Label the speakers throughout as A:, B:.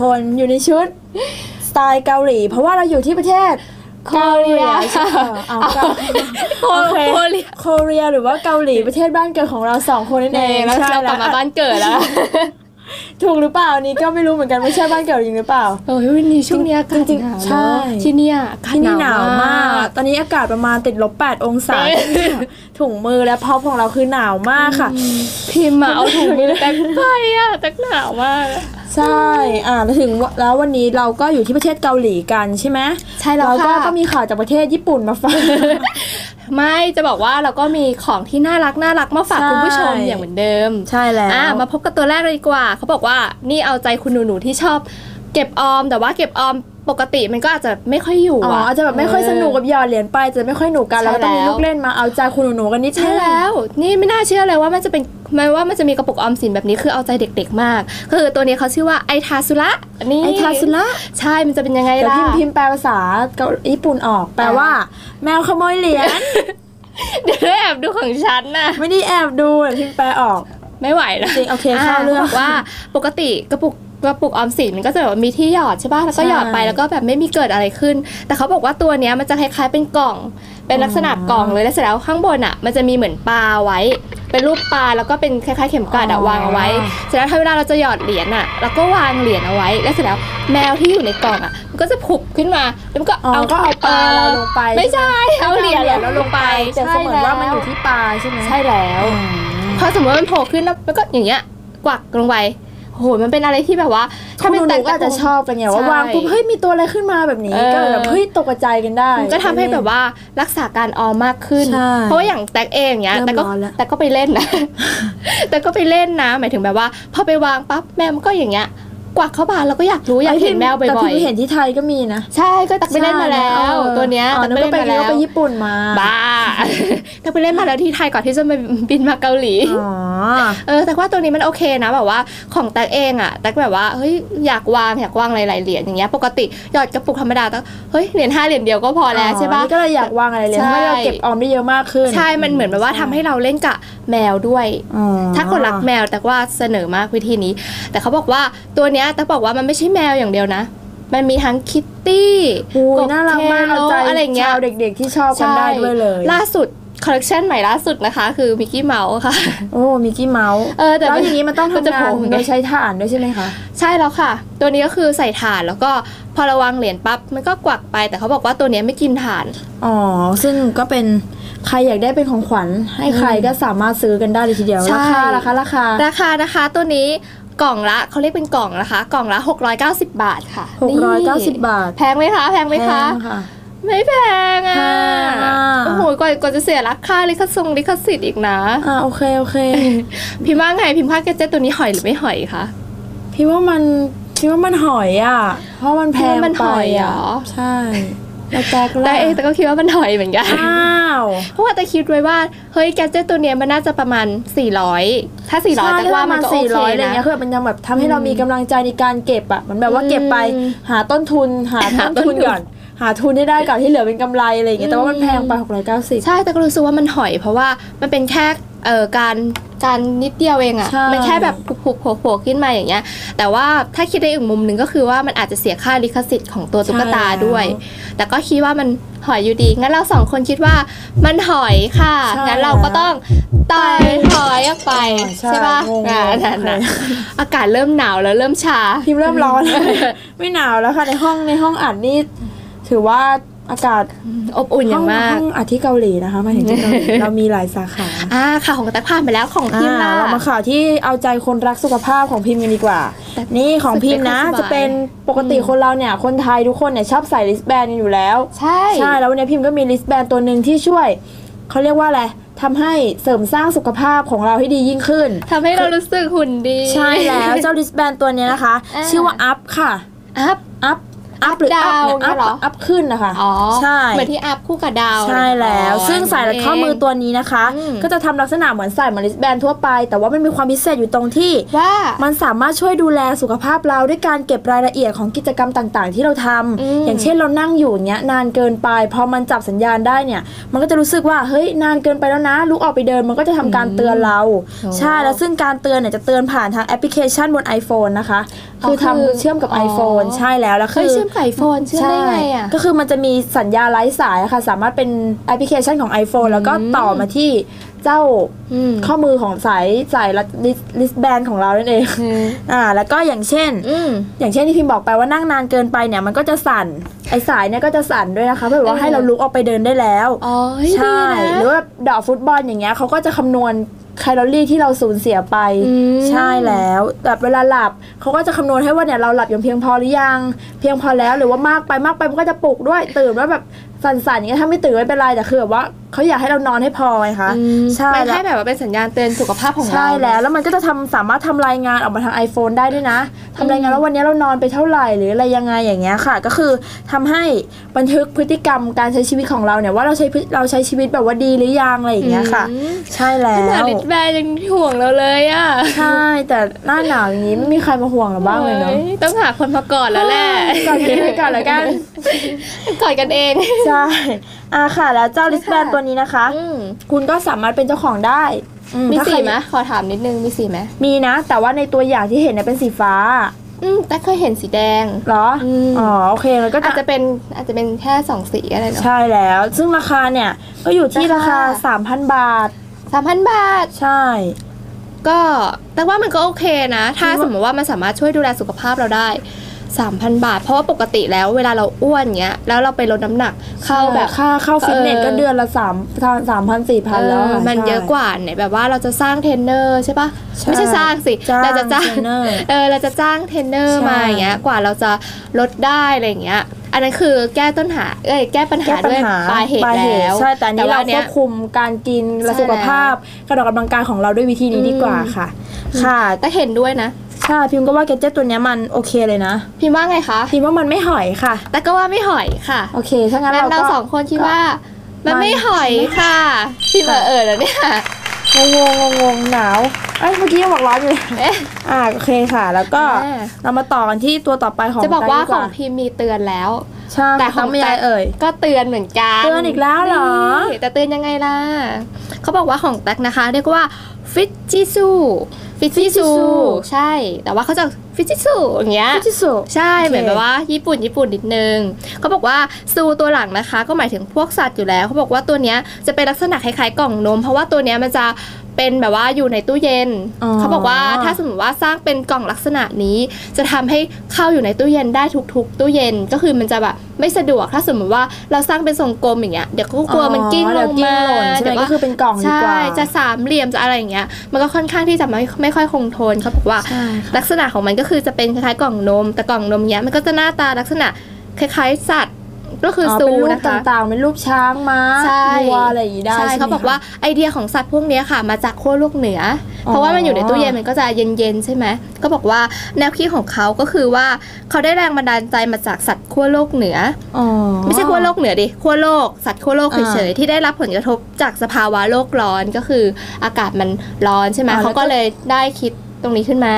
A: คนอยู่ในชุดสไตล์เกาหลี เพราะว่าเราอยู่ที่ประเทศ
B: โคเรีย
A: ใช่เอาเกา
B: โค
A: โอเค
B: โคเรีย
A: โคเรียหรือว่าเกาหลีประเทศบ้านเกิดของเราสองคนนั่น
B: เอ
A: เอง
B: งแล้ว
A: ใช่
B: เรากลับมาบ้านเกิดแล้ว
A: ถูกหรือเปล่าอันนี้ก็ไม่รู้เหมือนกันไม่ใช่บ้านเกิดจริงหรือเปล่า
B: โอ้ยวันนี้ช่วงนี้อากาศ
A: จริงๆ
B: หนาว
A: ใช่
B: เนอะที่เนี่ยอากาศ
A: ที่นี่หนาวมาก ตอนนี้อากาศประมาณติดลบ8องศา
B: เอ๊ะ
A: ถุงมือและพร็อพของเราคือหนาวมากค่ะ
B: พิมพ์มาเอาถุงมือแตกไปอะแตกหนาวมาก
A: ใช่ อ่าแล้วถึงวแล้ววันนี้เราก็อยู่ที่ประเทศเกาหลีกันใช่ไหม
B: ใช่แล้ว
A: เราก็
B: ค่ะ
A: ก็มีข่าวจากประเทศญี่ปุ่นมาฟัง
B: ไม่จะบอกว่าเราก็มีของที่น่ารักน่ารักมาฝาก
A: ใช่
B: คุณผู้ชมอย่างเหมือนเดิม
A: ใช่แล้ว
B: อะมาพบกับตัวแรกเลยดีกว่า เขาบอกว่านี่เอาใจคุณหนูๆที่ชอบเก็บออมแต่ว่าเก็บออมปกติมันก็อาจจะไม่ค่อยอยู่
A: อ๋อ
B: อะ
A: อาจจะแบบไม่ค่อยสนุกกับหยอดเหรียญไปจะไม่ค่อยหนุกกัน
B: ใช่
A: แล้วก็ต้องมี
B: แล้ว
A: ลูกเล่นมาเอาใจคุณหนูๆกันนิดนึง
B: ใช่แล้ว นี่ไม่น่าเชื่อเลยว่ามันจะเป็นมันว่ามันจะมีกระปุกออมสินแบบนี้คือเอาใจเด็กๆมาก คือตัวนี้เขาชื่อว่าไอทาสุระนี่
A: ไอทาสุระ
B: ใช่มันจะเป็นยังไง
A: เดี๋ยว
B: ล่ะ
A: พิมพ์พิมพ์แปลภาษาเกาญี่ปุ่นออก แปลว่า แมวขโมยเหรียญ
B: เดี๋ยวแอบดูของฉันนะ
A: ไม่ได้แอบดูเดี๋ยวพิมพ์แปลออก
B: ไม่ไหวนะ
A: จริงโอเคเข้าเรื่อง
B: บอกว่าปกติกระปุก กระปุกออมสินมันก็จะแบบมีที่หยอดใช่ป่ะแล้วก็
A: ใช่
B: หยอดไปแล้วก็แบบไม่มีเกิดอะไรขึ้น แต่เขาบอกว่าตัวเนี้ยมันจะคล้ายๆเป็นกล่อง เป็นลักษณะกล่องเลยแล้วเสร็จแล้วข้างบนอะ มันจะมีเหมือนปลาไว้ เป็นรูปปลาแล้วก็เป็นคล้ายๆเข็มกลัดอะวางเอาไว้ เสร็จแล้วถ้าเวลาเราจะหยอดเหรียญอะเราก็วางเหรียญเอาไว้ แล้วเสร็จแล้วแมวที่อยู่ในกล่องอะมันก็จะผุบขึ้นมาแล้วมันก็
A: อ๋อ
B: เอา
A: ก็เอาปลาเราลงไป
B: ไม่ใช่เอาเหรียญ
A: แล้วลงไปแต่เสมือนว่ามันอยู่ที่ปลาใช่ไหม
B: ใช่แล้ว
A: อืม
B: พอสมมติว่ามันโผล่ขึ้นแล้วมันก็อย่างเงี้ยกวักลงไป โอ้โหมันเป็นอะไรที่แบบว่า
A: ถ้าเป็นหนูก็อาจจะชอบกันไงว่า
B: ใช่
A: วางปุ๊บเฮ้ยมีตัวอะไรขึ้นมาแบบนี้
B: เออ
A: ก็เลยแบบเฮ้ยตกใจกันได้
B: มันก็ทำให้แบบว่ารักษาการออมมากขึ้น
A: ใช่
B: เพราะว่าอย่างแตกเองเนี้ย
A: เริ่ม
B: แต่ก็
A: ร้อนแล้ว
B: แต่ก็ไปเล่นนะแต่ก็ไปเล่นนะหมายถึงแบบว่าพอไปวางปั๊บแมวมันก็อย่างเงี้ย กวักเข้ามาเราก็อยากรู้อยากเห็นแมวบ่
A: แต่
B: อย
A: พี่เห็นที่ไทยก็มีนะ
B: ๆใช่ก็ตักไปเล่นมาแล้ว
A: ใช่เออ
B: ตัวเนี้ย
A: อ๋อ
B: ตัก
A: นึก
B: ไป
A: ว่า
B: เล่น
A: ไป
B: มาแล้ว
A: ไปญี่ปุ่นมา
B: บ้าตักไปเล่นมาแล้วที่ไทยก่อนที่จะมาบินมาเกาหลี
A: อ๋อ
B: เออแต่ว่าตัวนี้มันโอเคนะแบบว่าของแตกเองอะแตกแบบว่าเฮ้ยอยากวางอยากวางหลายๆเหรียญอย่างเงี้ยปกติหยอดกระปุกธรรมดาแต่เฮ้ยเหรียญห้าเหรียญเดียวก็พอแล้วใช่ปะ
A: นี่ก็เลยอยากวางอะไรเลย
B: ใช่
A: ทำให้เราเก็บออมได้เยอะมากขึ้น
B: ใช่มันเหมือนแบบว่าทำให้เราเล่นกับแมวด้วย
A: อ๋อ
B: ถ้าคนรักแมวแต่ว่าเสนอมากวิธีนี้ แต่เขาบอกว่าตัวเนี้ยแต่บอกว่ามันไม่ใช่แมวอย่างเดียวนะ มันมีทั้งคิตตี้
A: โอ้ยน่ารักมากเอาใจ
B: อะไรอย่างเงี้ย
A: ชาวเด็กๆที่ชอบกันได้ด้วยเลย
B: ล่าสุดคอลเลคชันใหม่ล่าสุดนะคะ คือมิกกี้เมาส์ค่ะ
A: โอ้มิกกี้เมาส์
B: เออแต่
A: แล้วอย่างนี้มันต้อง
B: มันจะ
A: ทำงาน
B: โผล่ไง
A: โดยใช้ถ่านด้วยใช่ไหมคะ
B: ใช่แล้วค่ะ ตัวนี้ก็คือใส่ถ่านแล้วก็พอระวังเหรียญปั๊บมันก็กวักไป แต่เขาบอกว่าตัวเนี้ยไม่กินถ่าน
A: อ๋อ ซึ่งก็เป็นใครอยากได้เป็นของขวัญให้ใครก็สามารถซื้อกันได้เลยทีเดียว
B: ใช่
A: ราคาราคาราคา
B: ราคานะคะ ตัวนี้ กล่องละเขาเรียกเป็นกล่องนะคะ กล่องละ 690 บาทค่ะ
A: หกร้อยเก้าสิบ
B: นี่
A: บาท
B: แพงไหมคะแพงไหมคะ
A: แพงค่ะ
B: ไม่แพงอะ
A: แพงอะ
B: โอ้โหกว่ากว่าจะเสียราคาลิขสิทธิ์ลิขสิทธิ์อีกนะ
A: อ่าโอเคโอเค
B: พิมพ์ว่าไงพิมพ์ว่าแกเจ็ตตัวนี้หอยหรือไม่หอยคะ
A: พี่ว่ามันพี่ว่ามันหอยอะ เพราะมันแพง
B: มัน
A: ไป
B: หอยเหร
A: อะ
B: อ
A: ใช่ แล้วแตก
B: แต่เองแต่ก็คิดว่ามันหอยเหมือนกัน
A: อ้าว
B: เพราะว่าแต่คิดไว้ว่าเฮ้ยแกเจ็ตตัวเนี้ยมันน่าจะประมาณ 400 ถ้า 400
A: ใช่
B: แต่ว่ามันก็โอ
A: สี่
B: เค
A: ร้อยอะไร
B: นะ
A: เงี้ยคือมันยังแบบทำให้เรามีกำลังใจในการเก็บอะมันแบบว่าเก็บไป
B: อืม
A: หาต้นทุนหา
B: หา
A: ต้นทุน
B: ต้นทุน
A: ก่อนหาทุนให้ได้ก่อนที่เหลือเป็นกำไรอะไรอย่างเงี้ยแต่ว่ามันแพงไปหกร้อยเก้าสิบ
B: ใช่แต่ก็รู้สึกว่ามันหอยเพราะว่ามันเป็นแค่ เอ่อการการนิดเดียวเองอะ
A: ใช่
B: มันแค่แบบผุบๆโผล่ๆขึ้นมาอย่างเงี้ย แต่ว่าถ้าคิดในอีกมุมหนึ่งก็คือว่ามันอาจจะเสียค่าลิขสิทธิ์ของตัวตุ๊กตาด้วย แต่ก็คิดว่ามันหอยอยู่ดี งั้นเราสองคนคิดว่ามันหอยค่ะ
A: ใช่
B: งั้นเราก็ต้องตายหอยออกไป
A: ใช่
B: ใช่ป่ะ
A: งงๆ
B: อ่านั่นน่ะ
A: โอเค
B: อากาศเริ่มหนาวแล้วเริ่มชา
A: พิมพ์เริ่มร้อน ไม่หนาวแล้วค่ะในห้องในห้องอัดนี่ถือว่า อากาศ
B: อบอุ่นอย่างมาก
A: ห้องอัดที่เกาหลีนะคะหมายถึงที่เกาหลีเรามีหลายสาขา
B: อ่าข่าวของกระแตผ่านไปแล้วของพิมพ์
A: อ่า
B: ล่ะ
A: เรามาข่าวที่เอาใจคนรักสุขภาพของพิมพ์กันดีกว่า
B: แต่
A: นี่ของพิมพ์นะ
B: รู้สึกไม่ค่อยสบาย
A: จะเป็นปกติคนเราเนี่ยคนไทยทุกคนเนี่ยชอบใส่ลิสแบนอยู่แล้ว
B: ใช่
A: ใช่แล้ววันนี้พิมพ์ก็มีลิสแบนตัวหนึ่งที่ช่วยเขาเรียกว่าอะไรทำให้เสริมสร้างสุขภาพของเราให้ดียิ่งขึ้น
B: ทำให้เรารู้สึกหุ่นดี
A: ใช่แล้วเจ้าลิสแบนตัวเนี้ยนะคะ
B: อ่า
A: ชื่อว่าอัพค่ะ
B: อัพ
A: อัพ อัพหรืออัพ
B: ดาว
A: เนี่ยอัพ
B: เนี่ยเหรอ
A: อัพขึ้นนะคะ
B: อ๋อ
A: ใช่
B: เหมือนที่อัพคู่กับดาว
A: ใช่แล้ว
B: อ๋อ
A: ซึ่งสายรัดข้อมือตัวนี้นะคะ
B: อืม
A: ก็จะทำลักษณะเหมือนใส่เหมือนริสแบนทั่วไป แต่ว่ามันมีความพิเศษอยู่ตรงที่
B: ว่า
A: มันสามารถช่วยดูแลสุขภาพเราด้วยการเก็บรายละเอียดของกิจกรรมต่าง ๆ ที่เราทำ
B: อืม
A: อย่างเช่นเรานั่งอยู่อย่างเงี้ยนานเกินไป พอมันจับสัญญาณได้เนี่ย มันก็จะรู้สึกว่าเฮ้ยนานเกินไปแล้วนะลุกออกไปเดินมันก็จะทำการเตือนเรา ใช่แล้วซึ่งการเตือนเนี่ยจะเตือนผ่านทางแอปพลิเคชันบน iPhone นะคะ
B: อ๋อ
A: คือทำ
B: คือ
A: เชื่อมกับ
B: อ๋อ
A: iPhone ใช่แล้วแล้ว
B: เค
A: คื
B: ย
A: อ
B: เชื่อมไก่โฟนเชื่อมได้ไงอะ
A: ก็คือมันจะมีสัญญาณไร้สายอะค่ะ สามารถเป็นแอปพลิเคชันของ iPhone แล้วก็ต่อมาที่เจ้า
B: อืม
A: ข้อมือของสายสายลิสแบนของเรานั่นเองอ่า แล้วก็อย่างเช่น
B: อืม
A: อย่างเช่นที่พิมพ์บอกไปว่านั่งนานเกินไปเนี่ยมันก็จะสั่นไอสายเนี่ยก็จะสั่นด้วยนะคะเพื่อว่า
B: เออ
A: ให้เราลุกออกไปเดินได้แล้ว
B: อ๋อเฮ้ย
A: ใช่
B: ดีนะ
A: หรือว่าดอกฟุตบอลอย่างเงี้ยเขาก็จะคำนวณ แคลอรี่ที่เราสูญเสียไป ใช่แล้วแบบเวลาหลับเขาก็จะคำนวณให้ว่าเนี่ยเราหลับอย่างเพียงพอหรือยัง เพียงพอแล้วหรือว่ามากไปมากไปมันก็จะปลุกด้วยตื่นว่าแบบสั่นๆอย่างเงี้ยถ้าไม่ตื่นไม่เป็นไรแต่คือแบบว่าเขาอยากให้เรานอนให้พอไงคะใช่
B: ม่
A: แล้ว
B: ให้แบบว่าเป็นสัญญาณเตือนสุขภาพของเรา
A: ใช่แล้วแล้วมันก็จะทำสามารถทำรายงานออกมาทาง iPhone ได้ด้วยนะ ทำรายงานว่าวันนี้เรานอนไปเท่าไหร่หรืออะไรยังไงอย่างเงี้ยค่ะ ก็คือทำให้บันทึกพฤติกรรมการใช้ชีวิตของเราเนี่ยว่าเราใช้พฤเราใช้ชีวิตแบบว่าดีหรือยังอะไรอย่างเงี้ยค่ะ
B: อืม
A: ใช่แล้
B: ขนาด
A: ว
B: ลิทแบร์ยังห่วงเราเลยอะ
A: ใช่แต่หน้าหนาวอย่างนี้ไม่มีใครมาห่วงเราบ้างเลยเนาะ
B: โอ้ต้องหาคนมากอดแล้วแหละ
A: ก่อนกันไปก่อนละกัน
B: กอดกันเอง
A: ใช่อะค่ะ แล้วเจ้าลิสแบน
B: ค่ะ
A: ตัวนี้นะคะ
B: อืม
A: คุณก็สามารถเป็นเจ้าของได้อื
B: มี
A: ถ้า
B: สี
A: ใคร
B: ไหมขอถามนิดนึงมีสีไหม
A: มีนะ แต่ว่าในตัวอย่างที่เห็นเนี่ยเป็นสีฟ้า
B: อืมแต่เคยเห็นสีแดง
A: เหรออ
B: ม
A: อ๋อโอเคมันก็
B: อาจ
A: จะ
B: จะเป็นอาจจะเป็นแค่สองสีอะไรเนาะ
A: ใช่แล้ว ซึ่งราคาเนี่ยก็อยู่ที่รา
B: รา
A: คา
B: คา
A: 3,000บาท
B: สามพันบาท
A: ใช่
B: ก็แต่ว่ามันก็โอเคนะ ถ้า
A: คิดว่า
B: สมมติว่ามันสามารถช่วยดูแลสุขภาพเราได้ 3,000 บาท เพราะว่าปกติแล้วเวลาเราอ้วนเงี้ยแล้วเราไปลดน้ำหนักเข้าแบบ
A: ค่าเข้าฟิตเนส
B: เออ
A: ก็เดือนละสามสามพันสี่พันแล้ว
B: เออ
A: ค่ะ
B: มัน
A: ใช่
B: เยอะกว่าไหนแบบว่าเราจะสร้างเทรนเนอร์ใช่ปะ
A: ใช่
B: ไม่ใช่สร้างสิ
A: จ้าง
B: เราจะจ้าง
A: เทรนเนอร์
B: เออเราจะจ้างเทรนเนอร์
A: ใช่
B: มาอย่างเงี้ยกว่าเราจะลดได้อะไรอย่างเงี้ยอันนั้นคือแก้ต้นหาเอ้ยแก้ปัญหา
A: แก้ปัญ
B: ด้วย
A: หา
B: ปลายเหตุแล้ว
A: ใช่แต่อันนี้เรา
B: ว่
A: ควบคุมการกินและ
B: ใช่
A: สุขภาพการออกกำลังกายของเราด้วยวิธีนี้ดีกว่าค่ะ ค่ะ
B: แต่เห็นด้วยนะ
A: ใช่พิมก็ว่าแกดเจ็ตตัวเนี้ยมันโอเคเลยนะ
B: พิมพ์ว่าไงคะ
A: พิมว่ามันไม่หอยค่ะ
B: แต่ก็ว่าไม่หอยค่ะ
A: โอเคถ้างั้น
B: งั้น
A: เรา
B: เรา
A: ก็
B: สองคนคิดว่า มัน
A: มัน
B: ไม่หอยค่ะพี่มาเออแล้วเนี่ย
A: งงงงงงหนาวเอ้ยเมื่อกี้ยังบอกร้อนอยู่เลย
B: เอ๊ะ
A: อ่าโอเคค่ะ แล้วก็
B: อ่า
A: เรามาต่อกันที่ตัวต่อไปของ
B: จะบอกว่า
A: ได
B: ของพิมพ์มีเตือนแล้ว
A: ใช่
B: แต่
A: แต่
B: ข
A: ข
B: อ
A: องงมีอะไร
B: แต๊ก
A: เอ่ย
B: ก็เตือนเหมือนกัน
A: เตือนอีกแล้วเหรอ
B: นี่แต่เตือนยังไงล่ะเขาบอกว่าของแท็กนะคะ เรียกว่าฟิตจิซู ฟิตจิซู
A: Fujitsu
B: ใช่ แต่ว่าเขาจะฟิตจิซูอย่างเงี้ย
A: ฟิจิสุ
B: ใช่
A: โอเค
B: เหมือนแบบว่าญี่ปุ่นญี่ปุ่นนิดนึงเขาบอกว่าซูตัวหลังนะคะ ก็หมายถึงพวกสัตว์อยู่แล้วเขาบอกว่าตัวเนี้ยจะเป็นลักษณะคล้ายๆกล่องนม เพราะว่าตัวเนี้ยมันจะ เป็นแบบว่าอยู่ในตู้เย็น
A: อ๋อ
B: เขาบอกว่าถ้าสมมติว่าสร้างเป็นกล่องลักษณะนี้ จะทำให้เข้าอยู่ในตู้เย็นได้ทุกๆ ตู้เย็นก็คือมันจะแบบไม่สะดวกถ้าสมมติว่าเราสร้างเป็นทรงกลมอย่างเงี้ยเดี๋ยวก็กลัวมันกิ้งล
A: เดี๋ยว
B: ง
A: กิ้ง
B: มา
A: หล่นใช่ไหม
B: ดี๋ยว
A: ก็คือเป็นกล่องดี
B: ใช่
A: กว่า
B: จะสามเหลี่ยมจะอะไรอย่างเงี้ยมันก็ค่อนข้างที่จะไม่ไม่ค่อยคงทนเขาบอกว่า
A: ใช่ค่ะ
B: ลักษณะของมันก็คือจะเป็นคล้ายๆกล่องนม แต่กล่องนมเนี้ยมันก็จะหน้าตาลักษณะคล้ายๆสัตว์ ก็คืออซู
A: เป็นรูป
B: นะคะ
A: ต่างๆ เป็นรูปช้างม้า
B: ใช่
A: วัวอะไรอย่างนี้ได้
B: ใช่
A: ใช่ไหม
B: เขาบอกว่า
A: คะ
B: ไอเดียของสัตว์พวกเนี้ยค่ะ มาจากขั้วโลกเหนืออ
A: อ
B: เพราะว่ามันอยู่ในตู้เย็นมันก็จะเย็นๆใช่ไหมก็บอกว่าแนวคิดของเขาก็คือว่าเขาได้แรงบันดาลใจมาจากสัตว์ขั้วโลกเหนือ
A: อ๋อ
B: ไม่ใช่ขั้วโลกเหนือดิขั้วโลกสัตว์ขั้วโลก
A: อ่า
B: เฉยๆที่ได้รับผลกระทบจากสภาวะโลกร้อนก็คืออากาศมันร้อนใช่ไหม
A: อ่า
B: เขาก็
A: แล้วก็
B: เลยได้คิด ตรงนี้ขึ้นมา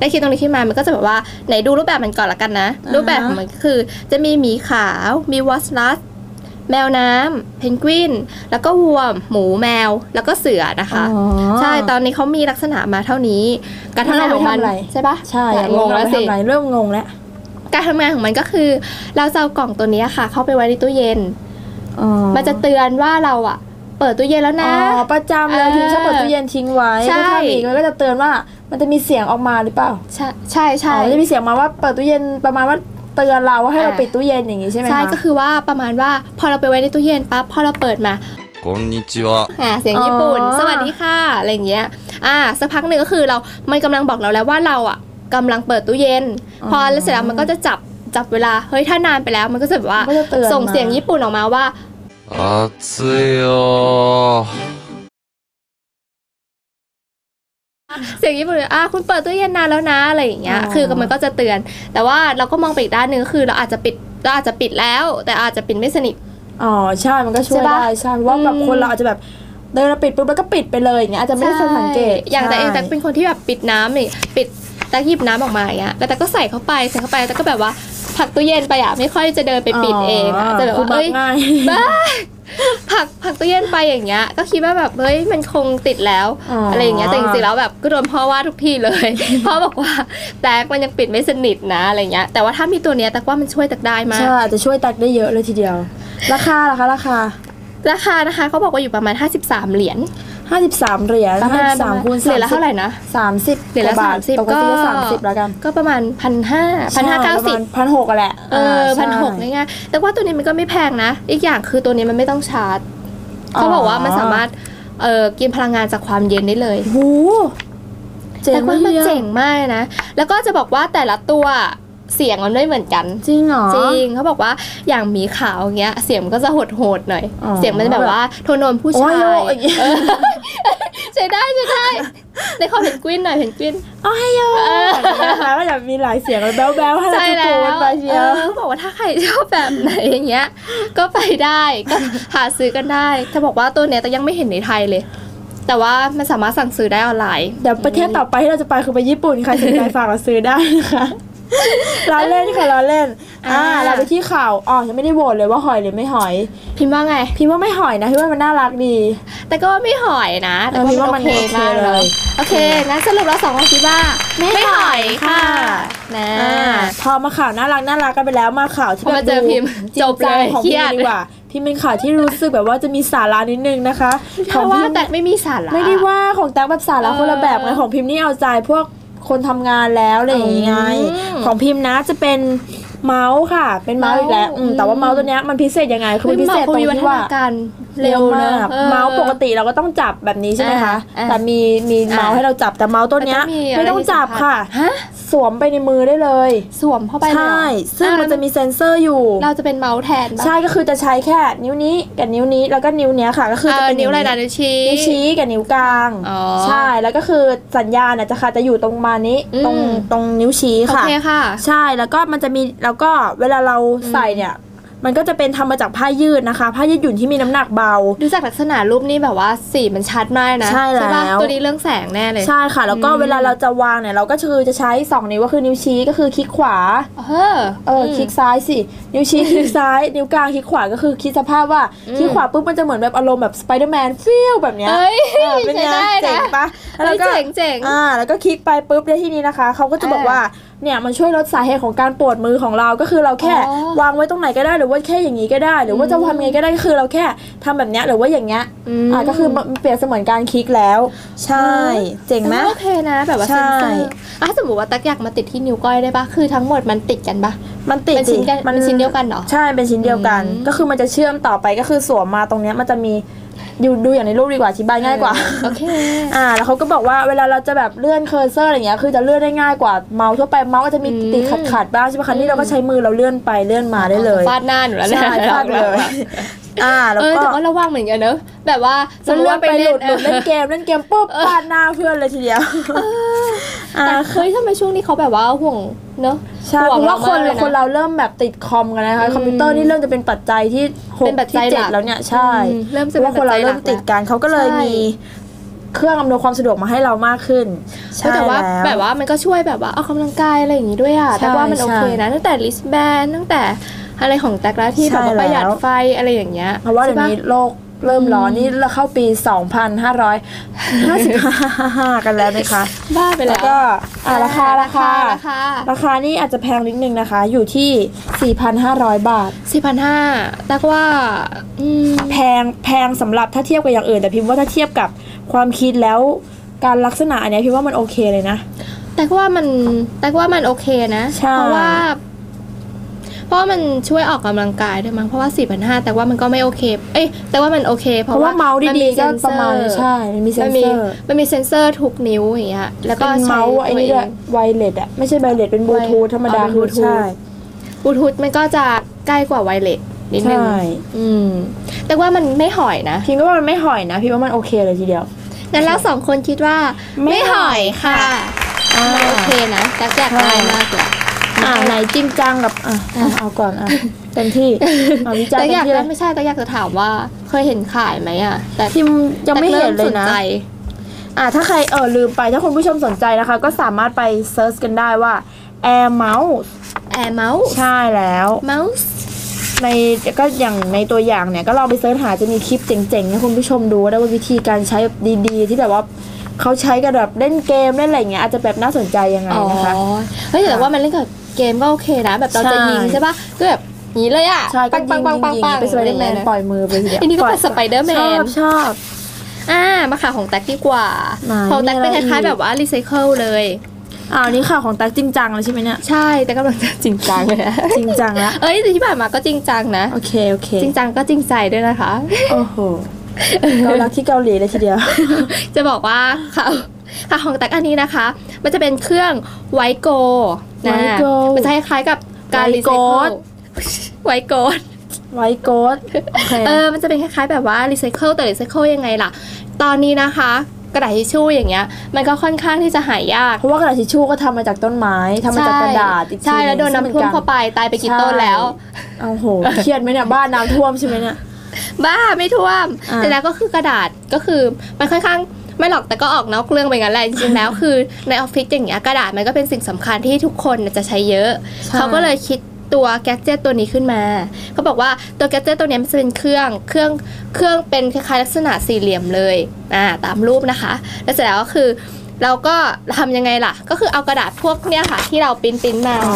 B: ได้คิดตรงนี้ขึ้นมา มันก็จะแบบว่าไหนดูรูปแบบมันก่อนละกันนะ
A: อ่าฮะ
B: รูปแบบของมันก็คือ จะมีหมีขาว มีวอสลัสแมวน้ำเพนกวิน แล้วก็วัวหมูแมวแล้วก็เสือนะคะ
A: อ๋อ
B: ใช่ตอนนี้เขามีลักษณะมาเท่านี้ การทำงานของมัน
A: แล้วเราไปทำอะไร
B: ใช่ปะ
A: ใช่
B: งงแล้วสิ
A: เราไปทำอะไรเริ่มงงแล้ว
B: การทำงานของมันก็คือ เราจะเอากล่องตัวนี้ค่ะ เข้าไปไว้ในตู้เย็น
A: อ๋อ
B: มันจะเตือนว่าเราอะ เปิดตู้เย็นแล้วนะ
A: อ๋อประจำเลยทิ้งชอบเปิดตู้เย็นทิ้งไว้
B: ใช่
A: ถ้ามีกมันก็จะเตือนว่ามันจะมีเสียงออกมาหรือเปล่า
B: ใช่ใช่ใช่
A: จะมีเสียงมาว่าเปิดตู้เย็นประมาณว่าเตือนเราว่าให้เราปิดตู้เย็นอย่างนี้ใช่ไหม
B: ใช่ก็คือว่าประมาณว่าพอเราไปไว้ในตู้เย็นปั๊บพอเราเปิดมา
C: คอนนิจิ
B: วะเสียงญี่ปุ่น สวัสดีค่ะอะไรอย่างเงี้ยอ่าสักพักหนึ่งก็คือเรามันกำลังบอกเราแล้วว่าเราอะกำลังเปิดตู้เย็น พอแล้วเสร็จแล้วมันก็จะจับจับเวลาเฮ้ยถ้านานไปแล้วมันก็จะแบบว่าส่งเสียงญี่ปุ่นออกมาว่า
C: 暑いよ
B: เสียงญี่ปุ่นเลยอะคุณเปิดตู้เย็นนานแล้วนะอะไรอย่างเงี้ย คือมันก็จะเตือน แต่ว่าเราก็มองไปอีกด้านหนึ่งคือเราอาจจะปิดเราอาจจะปิดแล้ว แต่อาจจะปิดไม่สนิท
A: อ๋อใช่ มันก็ช่วยได้ใช่เพะว่าแบบคนเราอาจจะแบบเดินเราปิดปุ๊บแล้วก็ปิดไปเลยอย่างเงี้ยอาจจะไม่ได้สังเกต
B: อย่างแต่เองแต่เป็นคนที่แบบปิดน้ำนี่ปิดแต่หยิบน้ำออกมาอย่างเงี้ยแล้วแต่ก็ใส่เข้าไปใส่เข้าไปแต่ก็แบบว่า ผลักตู้เย็นไปอะไม่ค่อยจะเดินไปปิดเองอะจะแบบ
A: คือ
B: ว่า
A: มัก
B: เอ้ย
A: ง่าย
B: บ้าผลักผลักตู้เย็นไปอย่างเงี้ย ก็คิดว่าแบบเฮ้ยมันคงติดแล้ว
A: อ๋ออ
B: อะไรอย่างเงี้ยแต่จริงๆแล้วแบบก็โดนพ่อว่าทุกทีเลยพ่อบอกว่าแตกมันยังปิดไม่สนิทนะอะไรเงี้ยแต่ว่าถ้ามีตัวเนี้ยแตกว่ามันช่วยแตกได้มาก
A: ใช่อาจจะช่วยตักได้เยอะเลยทีเดียว ราคาล่ะคะราคา
B: ราคานะคะเขาบอกว่าอยู่ประมาณ 53 เหรียญ
A: 53 เหรียญ
B: ประมาณ
A: 53คูณ
B: เหรียญละเท่าไหร่นะ
A: 30
B: เหรียญละ
A: กว่าบาท
B: 30
A: ปกติก็
B: ก็
A: 30แล้วกัน
B: ก็ประมาณพันห้าพันห้าเก้าสิบ
A: พันหกอะแหละ
B: เออพันหก
A: ใช่
B: ง่ายๆแต่ว่าตัวนี้มันก็ไม่แพงนะ อีกอย่างคือตัวนี้มันไม่ต้องชาร์จ
A: อ๋อ
B: เขาบอกว่ามันสามารถเออกินพลังงานจากความเย็นได้เลย
A: หูเจ๋
B: แต่
A: ง
B: ว่า
A: มา
B: มัน
A: ก
B: เจ๋งมากนะ แล้วก็จะบอกว่าแต่ละตัว เสียงมันไม่เหมือนกัน
A: จริงเหรอ
B: จริงเขาบอกว่าอย่างหมีขาวอย่างเงี้ย เสียงมันก็จะโหดโหดๆหน่อย
A: อ๋อ
B: เสียงมันแบบว่าโทนโทนผู้ชา
A: โอ้
B: ย
A: ยโยกอย่างเงี้ย
B: เออใช้ได้ใช้ได้ในขอเพนกวินหน่อยเพนกวิน
A: อ๋อให้โยนะคะก็แบบมีหลายเสียงแบ๊วๆให้เรา
B: ใช่
A: ทุก
B: แล้
A: คน
B: ว
A: ไปเชี
B: เอ
A: ยว
B: อเขาบอกว่าถ้าใครชอบแบบไหนอย่างเงี้ย ก็ไปได้ก็หาซื้อกันได้จะบอกว่าตัวเนี้ยแต่ยังไม่เห็นในไทยเลยแต่ว่ามันสามารถสั่งซื้อได้ออนไลน์
A: เดี๋ยวประเทศต่อไปที่เราจะไปคือไปญี่ปุ่นใครสนใจฝากเราซื้อได้นะคะ เราเล่นค่ะเราเล่น อ่า
B: อ่า
A: เราไปที่ข่าวอ๋อยังไม่ได้โหวตเลยว่าหอยหรือไม่หอย
B: พิมพ์ว่าไง
A: พี่ว่าไม่หอยนะพี่ว่ามันน่ารักดี
B: แต่ก็ไม่หอยนะ แต่
A: เออพี่ว่า
B: ว่า
A: มั
B: มันนโอเค
A: โอเค
B: มาก
A: เล
B: เลยยโอเค งั้นสรุปเราสองคนคิดว่า
A: ไม่หอยค่ะ
B: นะ
A: อ่าพอมาข่าวน่ารักน่ารักกันไปแล้วมาข่าวที่
B: พอ
A: แบ
B: มา
A: บ
B: เจอ
A: ดู
B: พิมพ์
A: จริง
B: จบเลย
A: จังของ
B: เครี
A: พิม
B: ยด
A: พ์ดีกว่าพิมพ์เป็นข่าวที่รู้สึกแบบว่าจะมีสาระนิดนึงนะคะ
B: เพ
A: ของ
B: ราะว่า
A: พิมพ์
B: แต่ไม่มีสาระ
A: ไม่ได้ว่าของแต๊กแบบสาระ
B: เออ
A: คนละแบบไงของพิมพ์นี่เอาใจพวก คนทำงานแล้วอะไรอย่างเงี้ย
B: อืม
A: ของพิมพ์นะจะเป็นเมาส์ค่ะ เป็นเมาส์อีกแล้ว
B: เมาส์
A: อืมแต่ว่าเมาส์ตัวเนี้ยมันพิเศษยังไงคือมันพิเศษตรง
B: วิวัฒ
A: ที่
B: นา
A: ว่า
B: การ เร็ว
A: มาก
B: เนอะออ
A: เมาส์ปกติเราก็ต้องจับแบบนี้ใช่ไหมคะ
B: อ่าอ่า
A: แต่มีมีเมาส์
B: อ่า
A: ให้เราจับแต่เมาส์ตัวเนี้ย
B: แต่ก็มีอะไร
A: ไม่ต้องจับ
B: ที่สำคัญ
A: ค่ะ
B: ฮะ
A: สวมไปในมือได้เลย
B: สวมเข้าไปเลยเหรอ
A: ใช่ซึ่ง
B: อ่
A: มันจะมีเซ็นเซอร์อยู่
B: เราจะเป็นเมาส์แทนปะ
A: ใช่ก็คือจะใช้แค่นิ้วนี้กับนิ้วนี้แล้วก็นิ้วเนี้ยค่ะ ก็คือ
B: เอ
A: จะ
B: อ
A: เป็น
B: นิ้วอะไร
A: ย่าง
B: นะนิ้วชี้
A: นิ้วชี้กับนิ้วกลาง
B: อ๋อ
A: ใช่แล้วก็คือสัญญาณน่ะจะค่ะจะอยู่ตรงมานี้
B: อืม
A: ตรงตรงนิ้วชี้
B: โอ
A: ค่ะ
B: เคค่ะ
A: ใช่แล้วก็มันจะมีแล้วก็เวลาเราใส่เนี่ย มันก็จะเป็นทำมาจากผ้ายืดนะคะ ผ้ายืดหยุ่นที่มีน้ำหนักเบา
B: ดูจากลักษณะรูปนี่แบบว่าสีมันชัดมากนะ
A: ใช่แล้ว
B: ปะตัวนี้เรื่องแสงแน่เลย
A: ใช่ค่ะ แล้วก็
B: อืม
A: เวลาเราจะวางเนี่ยเราก็คือจะใช้สองนิ้วก็คือนิ้วชี้ก็คือคลิกขวา
B: เออ
A: เอออคลิกซ้ายสินิ้วชี้คลิกซ้าย นิ้วกลางคลิกขวาก็คือคิดสภาพว่า
B: อืม
A: คลิกขวาปุ๊บมันจะเหมือนแบบอารมณ์แบบสไปเดอร์แมนฟิลแบบเนี้ย
B: เอ้ย
A: เออเป็นไง
B: ใช้ได้นะ
A: เจ๋งปะ
B: เอ้ยเจ๋งเจ๋ง
A: อ่าแล้วก็คลิกไปปุ๊บในที่นี้นะคะเขาก็จะบอก
B: อ่า
A: ว่า เนี่ยมันช่วยลดสาเหตุของการปวดมือของเราก็คือเราแค่
B: อ๋อ
A: วางไว้ตรงไหนก็ได้หรือว่าแค่อย่างนี้ก็ได้ หรือว่าจะทำยังไงก็ได้ก็คือเราแค่ทำแบบเนี้ยหรือว่าอย่างเงี้ย
B: ม
A: อ่าก็คือมันเปรียบเสมือนการคลิกแล้ว ใช่ เจ๋งไหม
B: โอเคนะแบบว่า
A: ใช่
B: เซนเซอร์อะถ้าสมมติว่าตักอยากมาติดที่นิ้วก้อยได้ปะคือทั้งหมดมันติดกันปะ
A: มันติด
B: เป็นชิ้น
A: ดิ
B: กันเป็นชิ้นเดียวกันเหรอ
A: ใช่เป็นชิ้นเดียวกัน
B: อืม
A: ก็คือมันจะเชื่อมต่อไปก็คือสวมมาตรงเนี้ยมันจะมี ดูดูอย่างในรูปดีกว่าอธิบายง่ายกว่า
B: โอเค
A: อ่าแล้วเขาก็บอกว่าเวลาเราจะแบบเลื่อนเคอร์เซอร์อะไรเงี้ยคือจะเลื่อนได้ง่ายกว่าเมาส์ทั่วไปเมาส์ก็จะมี
B: อืม
A: ติดขัดขัดๆบ้างใช่ไหมคะนี่เราก็ใช้มือเราเลื่อนไปเลื่อนมาได้เลย
B: ฟาดหน้าหนูแล้ว
A: ใช่ฟาดเลยอ่าแล้ว
B: เออ
A: ก็
B: แต่ว่าระวังเหมือนกันเนอะแบบว่าส
A: จะ
B: มมติ
A: เลื่อน
B: ว่า
A: ไป
B: ไป
A: ห
B: เล่
A: ลุ
B: น
A: ดหลุดเล่นเกมเล่นเกมปุ๊บฟาดหน้าเพื่อนเลยทีเดียวอ่า
B: แต่เคยทำไมช่วงนี้เขาแบบว่าห่วง เนอะ
A: ใช่
B: ห่
A: เพ
B: วง
A: ราะว่าคน
B: มกลยะ
A: คนเราเริ่มแบบติดคอมกันนะคะ
B: อืม
A: คอมพิวเตอร์นี่เริ่มจะเป็นปัจจัยที่หก
B: เป็นปัจจั
A: ที่
B: ย
A: เจ็ด
B: หลัก
A: แล้วเนี่ยใช่
B: อืมเริ่ม
A: เพ
B: จะ
A: ราะว่าคนเราเริ่มติดกันเขาก็เลย
B: ใช่
A: มีเครื่องอำนวยความสะดวกมาให้เรามากขึ้น
B: ใช่แต่ว่า
A: ล้
B: แบบว่ามันก็ช่วยแบบว่าออกกำลังกายอะไรอย่างงี้ด้วยอะ
A: ใช่
B: แต่ว่ามันโอเค
A: ใช่
B: นะ ตั้งแต่ลิสแบนตั้งแต่อะไรของแตกแล้วที่
A: ใช่
B: แบบว่าประหยัด
A: แล้ว
B: ไฟอะไรอย่างเงี้ย
A: เพราะว่าเดี๋ยว
B: ใช่ปะ
A: นี้โลก เริ่มร้อนนี่เราเข้าปี 2,555 กันแล้วนะคะ
B: บ้าไป
A: แล้
B: แล้วว
A: ก็อะราคาราคา
B: ราคา
A: ราคานี่อาจจะแพงนิดนึงนะคะ อยู่ที่ 4,500 บาท
B: สี่พันห้าแต่ว่าอืม
A: แพงแพงสำหรับถ้าเทียบกับอย่างอื่น แต่พิมพ์ว่าถ้าเทียบกับความคิดแล้วการลักษณะอันเนี้ยพิมพ์ว่ามันโอเคเลยนะ
B: แต่ว่ามันแต่ว่ามันโอเคนะ
A: ใช่
B: เพราะว่า เพราะว่ามันช่วยออกกำลังกายด้วยมั้งเพราะว่าสี่พันห้าแต่ว่ามันก็ไม่โอเค เอ้ยแต่ว่ามันโอเค เพ
A: เพ
B: ราะ
A: ราะ
B: ว่า
A: ว่าเมาส์
B: น
A: ดีๆก็ประมาณ
B: เซ็นเซอ
A: ใช่มันมีเซ็
B: มันน
A: เซ
B: มี
A: อร์
B: มันมีเซ็นเซอร์ทุกนิ้วอย่างเงี้ยแล้วก็
A: เป็น
B: ใช้
A: เมาส์ไอ้นี่
B: ตัว
A: ด้วย
B: เอง
A: ไวเลสอะไม่ใช่ไวเลสเป็นบลูทูธธรรมดา
B: อ๋อเป็น Bluetooth
A: ใช่
B: บลูทูธมันก็จะใกล้กว่าไวเลสนิดนึง
A: ใช่
B: อืม แต่ว่ามันไม่ห่อยนะ
A: พิมพ์ก็ว่ามันไม่ห่อยนะพิมพ์ว่ามันโอเคเลยทีเดียว
B: งั้นเราสองคนคิดว่า
A: ไม่หอยค่ะอ่า
B: โอเคนะแต่อยากได้มากเลย
A: อ่าไหนจริงจังกับอะอะเอาก่อนอะเต็มที่อะวิจาร
B: แต่
A: ณ์
B: อ
A: เต็
B: ยามก
A: ที่เล
B: ได้
A: ย
B: ไม่ใช่แต่อยากจะถามว่าเคยเห็นขายไหมอะ แต่
A: พิมพ์ยังไม่เห็นเลย
B: แต่ริ่
A: นะ
B: สใจ
A: อะถ้าใครเออลืมไปถ้าคุณผู้ชมสนใจนะคะ ก็สามารถไปเซิร์ชกันได้ว่า Air Mouse
B: แอร์เมาส์
A: ใช่แล้ว
B: เมาส์
A: ในก็อย่างในตัวอย่างเนี่ยก็ลองไปเสิร์ชหาจะมีคลิปเจ๋งๆให้คุณผู้ชมดูได้ว่าวิธีการใช้แบบดีๆ ที่แบบว่าเขาใช้กันแบบเล่นเกมเล่นอะไรอย่างเงี้ยอาจจะแบบน่าสนใจยังไง
B: อ๋อ
A: นะคะ
B: เฮ้ยแต่ว่ามันเล่นกับ เกมก็โอเคนะ แบบเราจะ
A: ใช่
B: ยิงใช่ปะก็แบบอย่างนี้เลยอะ
A: ใช่ก็
B: ปั
A: ยิ
B: ง
A: ง
B: ปังปัง
A: ยิง
B: ปัง
A: ๆเป็นสไปเดอร์แมนปล่อยมือไปทีเดียว
B: อันนี้ก็
A: ปล่
B: เป็
A: อย
B: นสไปเดอร์แม
A: ชอนบชอบ
B: อ่ามาข่าวของแท็กดีกว่า
A: ไหน
B: ของแท็กเป็น
A: มี
B: ค
A: อะไร
B: ล้าย
A: อี
B: ๆ
A: ก
B: แบบว่ารีไซเคิลเลย
A: อ้าวอันนี้ข่าวของแท็กจริงจังเลยใช่ไหมเนี่ย
B: ใช่แต่กำลังจะจริงจังเลยนะ
A: จริงจังแล้ว
B: เอ้ยแต่ที่ผ่านมาก็จริงจังนะ
A: โอเคโอเค
B: จริงจังก็จริงใจด้วยนะคะ
A: โอ้โหเกาลักที่เกาหลีเลยทีเดียว
B: จะบอกว่าข่าวข่าวของแท็กอันนี้นะคะ มันจะเป็นเครื่องไวโก นะ
A: ไวโก
B: มันจะคล้ายๆกับการ
A: ไว
B: รี
A: โก
B: ไซเคิลไวโกด
A: ไวโกดโอเค
B: เออมันจะเป็นคล้ายๆแบบว่ารีไซเคิลแต่รีไซเคิลยังไงล่ะ ตอนนี้นะคะกระดาษทิชชู่อย่างเงี้ยมันก็ค่อนข้างที่จะหายาก
A: เพราะว่ากระดาษทิชชู่ก็ทำมาจากต้นไม้ทำมาจากกระดาษอีกที
B: ใช่แล้วโดน
A: ซึ่ง
B: น้ำท่วม
A: ป็กร
B: เข้าไปตายไปกี่ต้นแล้ว
A: โอ้โหเครียดไหมเนี่ยบ้านน้ำท่วมใช่ไหมเนี่ย
B: บ้าไม่ท่วม
A: อ่า
B: แต่แล้วก็คือกระดาษก็คือมันค่อนข้าง ไม่หรอกแต่ก็ออกนอกเรื่องไปงั้นแหละจริงๆแล้วคือในออฟฟิศอย่างเงี้ยกระดาษมันก็เป็นสิ่งสำคัญที่ทุกคนน่ะจะใช้เยอะ
A: ใช่
B: เขาก็เลยคิดตัวแกดเจิตตัวนี้ขึ้นมาเขาบอกว่าตัวแกดเจิตตัวเนี้ยมันจะเป็นเครื่องเครื่องเครื่องเป็นคล้ายๆลักษณะสี่เหลี่ยมเลยอ่าตามรูปนะคะ แล้วเสร็จแล้วก็คือเราก็ทำยังไงล่ะ ก็คือเอากระดาษพวกเนี้ยค่ะ ที่เราปริ้นปริ้นมา
A: อ๋อ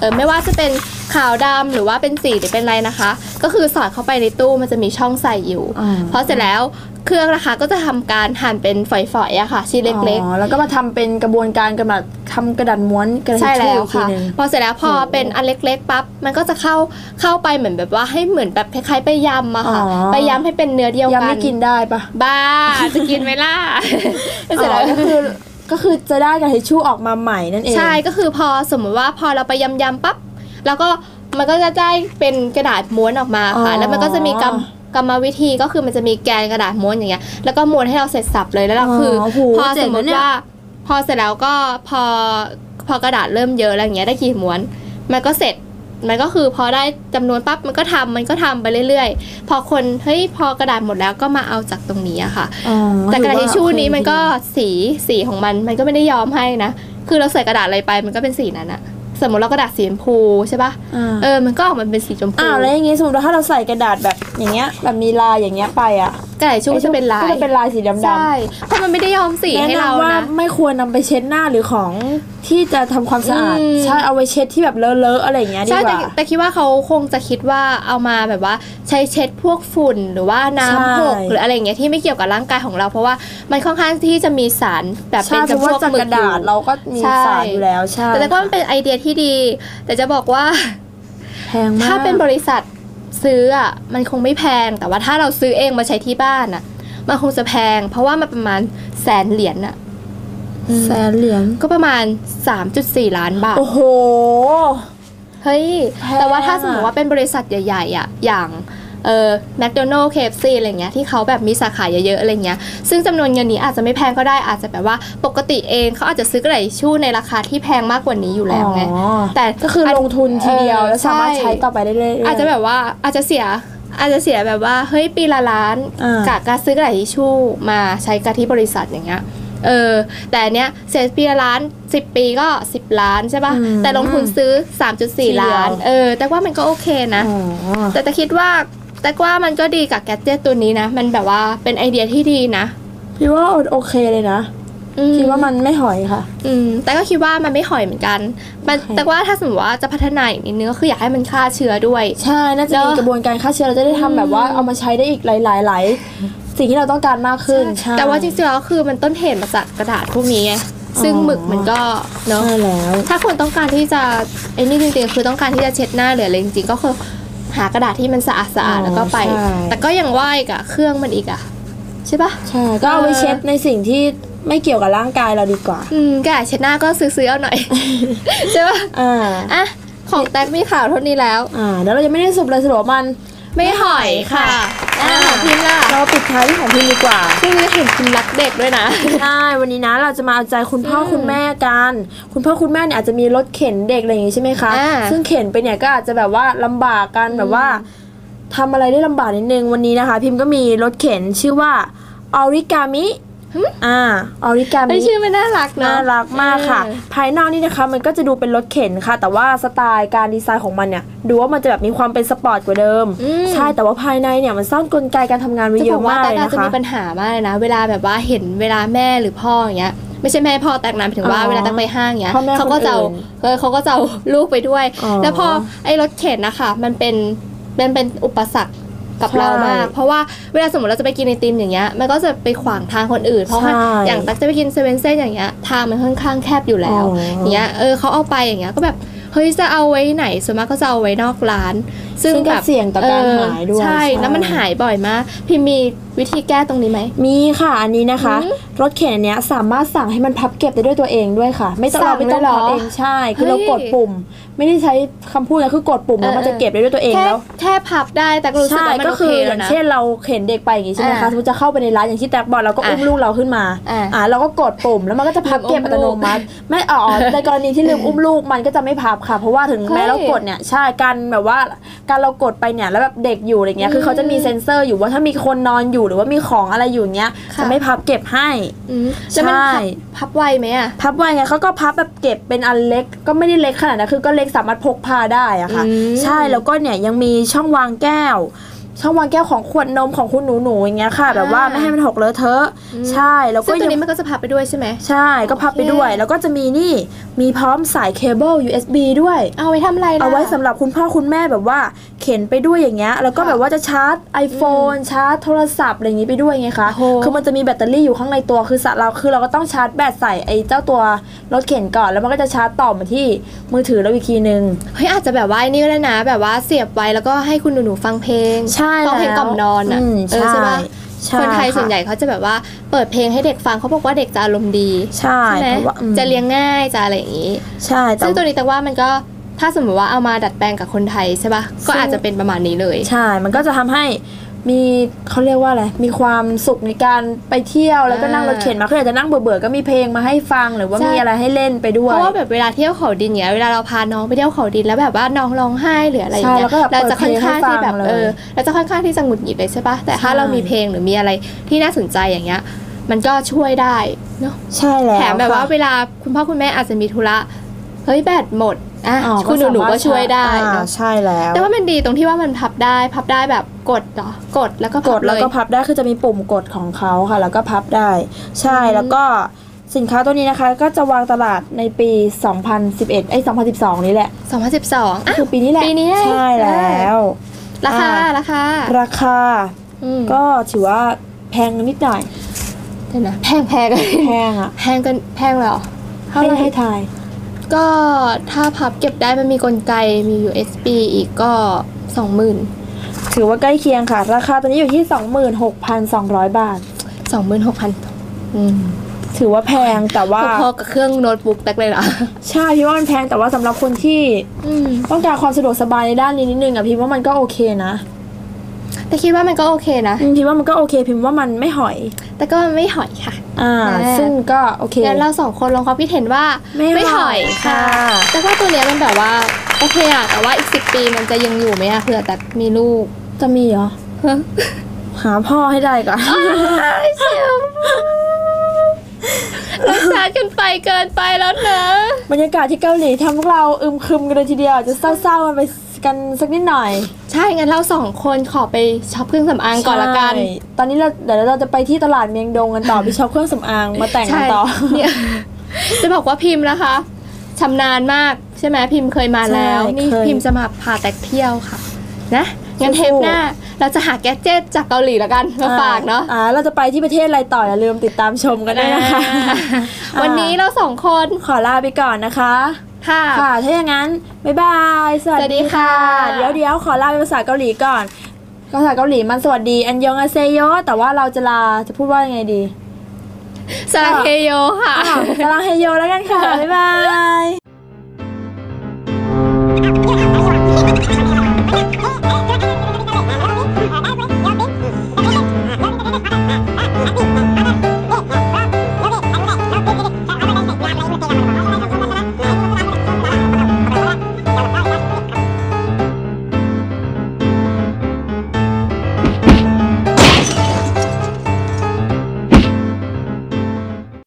B: เออไม่ว่าจะเป็นขาวดำหรือว่าเป็นสีหรือเป็นอะไรนะคะ ก็คือสอดเข้าไปในตู้มันจะมีช่องใส่อยู่
A: อ่า
B: เพราะเสร็จแล้ว เครื่องนะคะก็จะทำการหั่นเป็นฝอยๆอะค่ะชิ้นเล็ก
A: อ๋อแล้วก็มาทำเป็นกระบวนการกันแบบทำกระดาษม้วนกระ
B: ๆ
A: ดาษ
B: ใช่
A: ทิชชู่
B: แล้ว
A: อีกที
B: ค่ะ
A: หนึง
B: พอเสร็จแล้วพอเป็นอันเล็กๆปั๊บมันก็จะเข้าเข้าไปเหมือนแบบว่าให้เหมือนแบบคล้ายๆไปยำอะค่ะ
A: อ๋อ
B: ไปยำให้เป็นเนื้อเดียว
A: ยัง
B: กัน
A: ไม่กินได้ปะ
B: บ้าจะกินไหมล่ะเสร็จ
A: อ๋
B: แล้
A: อ
B: ว
A: ก็คือก็คือจะได้กระดาษทิชชู่ออกมาใหม่นั่นเอง
B: ใช่ก็คือพอสมมติว่าพอเราไปยำยำๆปั๊บแล้วก็มันก็จะได้เป็นกระดาษม้วนออกมาค่ะ
A: อ๋อ
B: แล้วมันก็จะมีกรรม กรรมวิธีก็คือมันจะมีแกนกระดาษม้วนอย่างเงี้ยแล้วก็ม้วนให้เราเสร็จสับเลยแล้วเราคืออ
A: โโห
B: พอส
A: เจ๋ง
B: มม
A: นะ
B: ติ
A: เนี่ย
B: ว่าพอเสร็จแล้วก็พอพอกระดาษเริ่มเยอะอะไรอย่างเงี้ยได้กี่ม้วน มันก็เสร็จมันก็คือพอได้จำนวนปั๊บมันก็ทำมันก็ทำไปเรื่อยๆ พอคนเฮ้ยพอกระดาษหมดแล้วก็มาเอาจากตรงนี้อะค่ะ
A: อ๋อ
B: แต่กระดาษทิชชู่
A: ถือว่า
B: นี้มันก็
A: โอเค
B: สีสีของมันมันก็ไม่ได้ยอมให้นะ คือเราใส่กระดาษอะไรไปมันก็เป็นสีนั้นอะ สมมติเรากระดาษสีชมพูใช่ปะ
A: อ่า
B: เออมันก็ออกมาเป็นสีชมพู
A: อ้าวแล้วอย่างงี้สมมติว่าถ้าเราใส่กระดาษแบบอย่างเงี้ยแบบมีลายอย่างเงี้ยไปอะ
B: กระดาษทิชชู่จะเป็นลาย
A: ก็จะเป็นลายสีดำๆ
B: ใช่เพราะมันไม่ได้ยอมสี
A: แนะ
B: ให้เรา
A: นำว่า
B: นะ
A: ไม่ควรนำไปเช็ดหน้าหรือของที่จะทำความสะอาด
B: อืม
A: ใช่เอาไว้เช็ดที่แบบเลอะๆอะไรอย่างเงี้ยดี
B: ใช่
A: ก
B: แต่
A: ว่า
B: แต่คิดว่าเขาคงจะคิดว่าเอามาแบบว่าใช้เช็ดพวกฝุ่นหรือว่าน้ำหก
A: ใช่
B: หรืออะไรอย่างเงี้ยที่ไม่เกี่ยวกับร่างกายของเรา เพราะว่ามันค่อนข้างที่จะมีสารแบบเป็
A: ใช่
B: น
A: เพราะว่า
B: จำพวก
A: จาก
B: หมึ
A: ก
B: ก
A: ระ
B: อยู่
A: ดาษเราก็มี
B: ใช่
A: สารอยู่แล้วใช่
B: แต่แต่ก็มันเป็นไอเดียที่ดี แต่จะบอกว่า
A: แพงมาก
B: ถ้าเป็นบริษัท ซื้ออะมันคงไม่แพง แต่ว่าถ้าเราซื้อเองมาใช้ที่บ้านอะ มันคงจะแพง เพราะว่ามันประมาณแสนเหรียญอะ
A: แสนเหรียญ
B: ก็ประมาณ 3.4 ล้านบาท
A: โอ้โห
B: เฮ้ย
A: แพง
B: แต่ว่าถ้า
A: อะ
B: สมมติว่าเป็นบริษัทใหญ่ ๆอะอย่าง เออแมคโดนัลล์เคฟซีอะไรเงี้ยที่เขาแบบมีสาขาเยอะๆอะไรเงี้ยซึ่งจำนวนเงินนี้อาจจะไม่แพงก็ได้อาจจะแบบว่าปกติเองเขาอาจจะซื้อกระดาษทิชชู่ในราคาที่แพงมากกว่านี้อยู่แล้วไง
A: อ๋อ
B: แต่
A: ก็คือลงทุนทีเดียว
B: เออ
A: แล้วสามารถ
B: ใช่
A: ใช้ต่อไปได้เรื่อยๆ
B: อาจจะแบบว่าอาจจะเสียอาจจะเสียแบบว่าเฮ้ยปีละล้าน
A: อ่า
B: กับการซื้อกระดาษทิชชู่มาใช้กับที่บริษัทอย่างเงี้ยเออแต่อันเนี้ยเสียปีละล้าน10ปีก็ 10 ล้านใช่ปะ่ะ
A: อืม
B: แต่ลงทุนซื้อ
A: ทีเดียว
B: 3.4 ล้าน เออ แต่ว่ามันก็โอเคนะ
A: อ๋อ
B: แต่แต่คิดว่า แต่ว่ามันก็ดีกับแกดเจิตตัวนี้นะ มันแบบว่าเป็นไอเดียที่ดีนะ
A: พี่ว่าโอเคเลยนะ
B: อื
A: คิดว่ามันไม่หอยค่ะ
B: อืม แต่ก็คิดว่ามันไม่ห่อยเหมือนกัน มัน
A: โอเค
B: แต่ว่าถ้าสมมติว่าจะพัฒนาอีกนิดนึงก็คืออยากให้มันฆ่าเชื้อด้วย
A: ใช่ น่าจะมี
B: เนอะ
A: กระบวนการฆ่าเชื้อเราจะได้ทำแบบว่าเอามาใช้ได้อีกหลายๆหลายสิ่งที่เราต้องการมากขึ้นใช่
B: แต่ว่าจริงๆแล้วคือมันต้นเหตุมาจากกระดาษพวกนี้ไงซึ่ง
A: อ๋อ
B: หมึกมันก็เนาะ
A: ใช่แล้ว
B: ถ้าคนต้องการที่จะไอ้นี่จริงๆคือต้องการที่จะเช็ดหน้าหรืออะไรจริงๆก็คือ หากระดาษที่มันสะอาดสะอาด
A: อ๋อ
B: แล้วก็ไป
A: ใช่
B: แต่ก็ยังว่าอีกอะเครื่องมันอีกอะใช่ปะ
A: ใช่ก็เอาไว้เช็ดในสิ่งที่ไม่เกี่ยวกับร่างกายเราดีกว่า
B: อืมกระดาษเช็ดหน้าก็ซื้อๆเอาหน่อย ใช่ปะ
A: อ่า
B: อะ ของแท็กมีข่าวเท่านี้แล้ว
A: อ่า แล้วเรายังไม่ได้สรุปเลยสรุปว่ามัน
B: ไม่หอยค่ะ อ่าของพิมพ์ล่ะ
A: เราปิดท้ายที่ของพิมดีกว่า
B: ช่วงนี้เห็นพิมพ์รักเด็กด้วยนะ
A: ใช่วันนี้นะเราจะมาเอาใจคุณพ่อคุณแม่กัน คุณพ่อคุณแม่เนี่ยอาจจะมีรถเข็นเด็กอะไรอย่างงี้ใช่ไหมคะ
B: อ่า
A: ซึ่งเข็นไปเนี่ยก็อาจจะแบบว่าลำบากกันแบบว่าทำอะไรได้ลำบากนิดนึงวันนี้นะคะ พิมพ์ก็มีรถเข็นชื่อว่าออริกามิ อ่าออริกา
B: ไอ
A: มิ
B: ชื่อมันน่ารักเนาะ
A: น่ารักมากค่ะ
B: เออ
A: ภายนอกนี่นะคะมันก็จะดูเป็นรถเข็นค่ะ แต่ว่าสไตล์การดีไซน์ของมันเนี่ยดูว่ามันจะแบบมีความเป็นสปอร์ตกว่าเดิม
B: อืม
A: ใช่แต่ว่าภายในเนี่ยมันซ่อนกลไกการทำงานไว้
B: จะ
A: เย
B: บอ
A: อะ
B: กว่ามา
A: ก
B: แต่
A: เลย
B: น่า
A: นะ
B: จะมี
A: คะ
B: ปัญหามากเลยนะ เวลาแบบว่าเห็นเวลาแม่หรือพ่ออย่างเงี้ยไม่ใช่แม่พ่อแต่งนานถึงว่า
A: อ๋อ
B: เวลาตั้งไปห้างอย่างเงี้ย
A: พ่อแม่
B: เขาก็จะเอา
A: คนอื่น
B: เออเขาก็จะเอาลูกไปด้วย
A: อ๋อ
B: แล้วพอไอ้รถเข็นนะคะมันเป็นเป็นเป็นอุปสรรค กับ
A: ใช่
B: เรามาก เพราะว่าเวลาสมมติเราจะไปกินไอติมอย่างเงี้ยมันก็จะไปขวางทางคนอื่น เพราะว่า
A: ใช่
B: อย่างตักจะไปกินเซเว่นเซ่นอย่างเงี้ยทางมันค่อนข้างแคบอยู่แล้ว
A: อ๋อ
B: อ
A: อย่าง
B: เงี้ยเออเขาเอาไปอย่างเงี้ยก็แบบเฮ้ยจะเอาไว้ไหนส่วนมากก็จะเอาไว้นอกร้าน ซึ่ง
A: ซึ่งก็
B: แบบ
A: เสี่ยงต่อการหายด้วย
B: ใช่ แล้วมันหายบ่อยมาก พี่มีวิธีแก้ตรงนี้ไหม
A: มีค่ะ อันนี้นะคะ
B: อืม
A: รถเข็นอันเนี้ยสามารถสั่งให้มันพับเก็บได้ด้วยตัวเองด้วยค่ะ ไม่ต้อง
B: สั่
A: เรา
B: ง
A: ไม่ต้อง
B: เลยเหรอ
A: พับเองใช่ คือ
B: เฮ้ย
A: เรากดปุ่ม ไม่ได้ใช้คำพูดนะคือกดปุ่มแล้วมันจะเก็บได้ด้วยตัวเอง
B: แค่
A: แล้ว
B: แค่พับได้แต่ก็รู้สึก
A: ใช่
B: ว่ามัน
A: ก็
B: โอ
A: คื
B: เค
A: ออ
B: แล้
A: ย่าวง
B: นะ
A: เช่นเราเข็นเด็กไปอย่างงี้ใช่ไหม
B: อ่า
A: คะสมมติจะเข้าไปในร้านอย่างที่แท็กบอกเราก็อุ้ม
B: อะ
A: ลูกเราขึ้นมา
B: อะ
A: อ่าเราก็กดปุ่มแล้วมันก็จะพับเก็บ
B: ลื
A: อั
B: มอุ้
A: ต
B: ม
A: โน
B: ลูก
A: มัติ ไม่อ๋อในกรณีที่ลืมอุ้มลูกมันก็จะไม่พับค่ะ เพราะว่าถึงแม้
B: เฮ้ย
A: เรากดเนี่ยใช่การแบบว่าการเรากดไปเนี่ยแล้วแบบเด็กอยู่อะไรเงี้ยคือเขาจะมีเซ็นเซอร์อยู่ว่าถ้ามีคนนอนอยู่หรือว่ามีของอะไรอยู่เงี้ย
B: ค่ะ
A: จะไม่พับเก็บให้
B: อืมแล้วมัน
A: ใช่
B: พับพับไวไหมอะ
A: พับไว้ไงเขาก็พับแบบเก็บเป็นอันเล็กก็ไม่ได้เล็กขนาดนั้นคือก็เล็กสามารถพกพาได้อะค่ะ
B: อืม
A: ใช่แล้วก็เนี่ยยังมีช่องวางแก้ว ช่องวางแก้วของขวดนมของคุณหนูหนูๆอย่างเงี้ยค่ะ แบบว่าไม่ให้มันหกเลอะเทอะ ใช่แล้วก็
B: ซึ่งตัว
A: ยัง
B: นี้มันก็จะพับไปด้วยใช่ไหม
A: ใช่ก็พับไปด้วย
B: โอเค
A: แล้วก็จะมีนี่มีพร้อมสายเคเบิล USB ด้วย
B: เอาไว้ทำอะไรล่ะ
A: เอาไว้สำหรับคุณพ่อคุณแม่แบบว่าเข็นไปด้วยอย่างเงี้ยแล้วก็
B: ค่ะ
A: แบบว่าจะชาร์จ iPhone ชาร์จโทรศัพท์อะไรอย่างงี้ไปด้วยไงคะ
B: โอ้โห
A: คือมันจะมีแบตเตอรี่อยู่ข้างในตัวคือสะเราคือเราก็ต้องชาร์จแบตใส่ไอ้เจ้าตัวรถเข็นก่อนแล้วมันก็จะชาร์จต่อมาที่มือถือเราอีกทีนึง
B: เฮ้ยอาจจะแบบว่าไอ้นี่ก็ได้นะ แบบว่าเสียบไว้แล้วก็ให้คุณหนูๆฟังเพลง
A: ใช่
B: ฟังเพลง
A: แล้ว
B: กล่อมนอนอะ
A: อืม
B: เออใช่ปะ
A: ใช่
B: คนไทย
A: ค่ะ
B: ส่วนใหญ่เขาจะแบบว่าเปิดเพลงให้เด็กฟังเขาบอกว่าเด็กจะอารมณ์ดี
A: ใช่
B: ใช่ไหม
A: เพราะว่าอืม
B: จะเลี้ยงง่ายจะอะไรอย่างนี้
A: ใช่แต่
B: ซึ่งตัวนี้แต่ว่ามันก็ถ้าสมมติว่าเอามาดัดแปลงกับคนไทยใช่ปะก็อาจจะเป็นประมาณนี้เลย
A: ใช่ มันก็จะทำให้ มีเขาเรียกว่าอะไร มีความสุขในการไปเที่ยวแล้วก็
B: อ่า
A: นั่งรถเข็นมาคืออาจจะนั่งเบื่อๆก็มีเพลงมาให้ฟังหรือว่า
B: ใช่
A: มีอะไรให้เล่นไปด้วย
B: เพราะว่าแบบเวลาเที่ยวเขาดินเนี้ยเวลาเราพาน้องไปเที่ยวเขาดินแล้วแบบว่าน้องร้องไห้หรืออะไรอย่างเงี้
A: ใช่แล้ว
B: ย
A: ก็แบบ
B: เราจะค่อนข้างที่แบบ
A: เปิดเพลงให้ฟังเลย
B: เออเราจะค่อนข้างที่จะหงุดหงิดเลยใช่ปะแต่ถ้า
A: ใช่
B: เรามีเพลงหรือมีอะไรที่น่าสนใจอย่างเงี้ยมันก็ช่วยได้เนาะ
A: ใช่แล้ว
B: แถมแบบว่า
A: ค่ะ
B: เวลาคุณพ่อคุณแม่อาจจะมีธุระเฮ้ยแบตหมด อะ
A: อ๋อ
B: คุณหนูหนู
A: สามารถ
B: ก็ช่วยได้
A: อ่า
B: เนอะ
A: ใช่แล้ว
B: แต่ว่ามันดีตรงที่ว่ามันพับได้ พับได้แบบกดเหรอกดแล้วก็
A: ก
B: พั
A: ด
B: บเล
A: แล้ว
B: ย
A: ก็พับได้คือจะมีปุ่มกดของเขาค่ะ แล้วก็พับได้ ใช่
B: อืม
A: แล้วก็สินค้าตัวนี้นะคะก็จะวางตลาดในปี 2011ไอ้ย2012 นี้แหละ
B: 2012อะ
A: คือปีนี้แหละ
B: ปีนี้
A: ใช่แล้ว
B: ราคา
A: อ่า
B: ราคา
A: ราคา
B: อืม
A: ก็ถือว่าแพงนิดหน่อย
B: เดี๋ยวนะแพงแพงกัน
A: แพงอะ
B: แพงกันแพงเลยเหรอเท่า
A: ให้
B: ไหร่
A: ให้ทาย
B: ก็ถ้าพับเก็บได้มันมีกลไกมี USB อีกก็ 20,000
A: ถือว่าใกล้เคียงค่ะ ราคาตัวนี้อยู่ที่ 26,200 บาท
B: 26,000อืม
A: ถือว่าแพงแต่ว่า
B: พอๆกับเครื่องโน้ตบุ๊กแตกเลยเหรอ
A: ใช่พี่ว่ามันแพงแต่ว่าสำหรับคนที่
B: อืม
A: ต้องการความสะดวกสบายในด้านนี้นิดนึงอะพิมว่ามันก็โอเคนะ
B: แต่คิดว่ามันก็โอเคนะ
A: อืมพิมว่ามันก็โอเคพิมว่ามันไม่หอย
B: แต่ก็ไม่หอยค่ะ
A: อ่า
B: แน่
A: ซึ่งก็โอเค
B: งั้นเราสองคนลองความคิดเห็นว่า
A: ไม่หอย
B: หอยค่ะ
A: ค่ะ
B: แต่ว่าตัวเนี้ยมันแบบว่าโอเคอะแต่ว่าอีกสิปีมันจะยังอยู่ไหมอะเผื่อแต่มีลูก
A: จะมีเหรอหาพ่อให้ได้ก่อน
B: เชียวรักษากันไปเกินไปแล้วนะ
A: บรรยากาศที่เกาหลีทำพวกเราอึมครึมกันเลยทีเดียว จะเศร้าๆกันไป กันสักนิดหน่อย
B: ใช่งั้นเราสองคนขอไปช็อปเครื่องสำอางก่อนละกัน
A: ใช่ตอนนี้เราเดี๋ยวเราจะไปที่ตลาดเมียงดงกันต่อ ไปช็อปเครื่องสำอางมาแต่งกัน
B: ใช่
A: ต่อ
B: เนี่ยจะบอกว่าพิมพ์นะคะชำนาญมากใช่ไหมพิมพ์เคยมาแล้ว
A: ใช่
B: นี่
A: เคย
B: พิมพ์จะมาพาแตกเที่ยวค่ะ นะงั้นเทป
A: สู้ๆ
B: หน้าเราจะหาแกดเจ็ตจากเกาหลีแล้วกันมาฝากเนาะ
A: อ่าเราจะไปที่ประเทศอะไรต่อ อย่าลืมติดตามชมกันด้วยนะคะ
B: อ่าวันนี้เราสองคน
A: ขอลาไปก่อนนะคะ
B: ค่ะ
A: ค่ะ ถ้าอย่างนั้น บ๊ายบาย สวัส
B: สวัสดี
A: ดีค่ะ
B: ค่ะ
A: เดี๋ยวเดี๋ยวขอลาเป็นภาษาเกาหลีก่อน ภาษาเกาหลีมันสวัสดี อันยองอาเซโย แต่ว่าเราจะลา จะพูดว่ายังไงดี
B: สลัเฮโยค่ะ
A: อ้าวสลังเฮโยแล้วกันค่ะ บ๊ายบาย